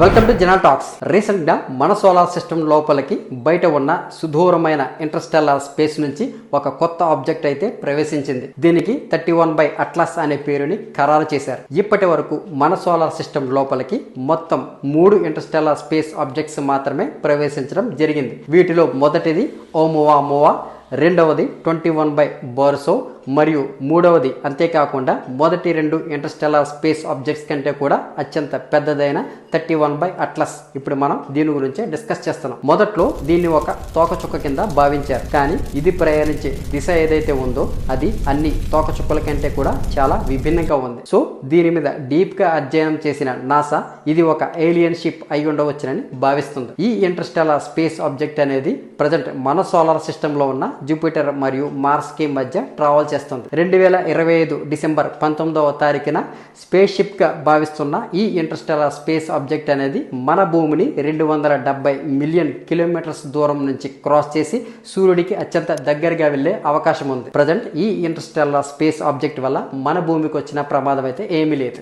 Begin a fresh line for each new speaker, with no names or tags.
Welcome to జనా talks రీసెంట్గా మన సోలార్ సిస్టమ్ లోపలికి బయట ఉన్న సుదూరమైన ఇంటర్స్టెల్లార్ స్పేస్ నుంచి ఒక కొత్త ఆబ్జెక్ట్ అయితే ప్రవేశించింది. దీనికి థర్టీ వన్ బై అట్లాస్ అనే పేరుని ఖరారు చేశారు. ఇప్పటి వరకు మన సోలార్ సిస్టమ్ లోపలికి మొత్తం మూడు ఇంటర్స్టెల్లార్ స్పేస్ ఆబ్జెక్ట్స్ మాత్రమే ప్రవేశించడం జరిగింది. వీటిలో మొదటిది ఓమోవా మోవా రెండవది ట్వంటీ వన్ బై బోర్సో మరియు మూడవది అంతేకాకుండా మొదటి రెండు ఇంటర్స్టెల్లార్ స్పేస్ ఆబ్జెక్ట్స్ కంటే కూడా అత్యంత పెద్దదైన థర్టీ వన్ బై అట్లస్. ఇప్పుడు మనం దీని గురించి డిస్కస్ చేస్తున్నాం. మొదట్లో దీన్ని ఒక తోకచుక్క కింద భావించారు. కానీ ఇది ప్రయాణించే దిశ ఏదైతే ఉందో అది అన్ని తోకచుక్కల కంటే కూడా చాలా విభిన్నంగా ఉంది. సో దీని మీద డీప్గా అధ్యయనం చేసిన నాసా ఇది ఒక ఏలియన్ షిప్ అయి ఉండవచ్చునని భావిస్తుంది. ఈ ఇంటర్స్టెల్లార్ స్పేస్ ఆబ్జెక్ట్ అనేది ప్రజెంట్ మన సోలార్ సిస్టమ్లో ఉన్న జూపిటర్ మరియు మార్స్కి మధ్య ట్రావెల్ చేస్తుంది. రెండు వేల ఇరవై ఐదు డిసెంబర్ పంతొమ్మిదవ తారీఖున స్పేస్ షిప్గా భావిస్తున్న ఈ ఇంటర్స్టెల్లార్ స్పేస్ ఆబ్జెక్ట్ అనేది మన భూమిని రెండు వందల డెబ్బై మిలియన్ కిలోమీటర్స్ దూరం నుంచి క్రాస్ చేసి సూర్యుడికి అత్యంత దగ్గరగా వెళ్ళే అవకాశం ఉంది. ప్రజెంట్ ఈ ఇంటర్స్టెల్లార్ స్పేస్ ఆబ్జెక్ట్ వల్ల మన భూమికి వచ్చిన ప్రమాదం అయితే ఏమీ లేదు.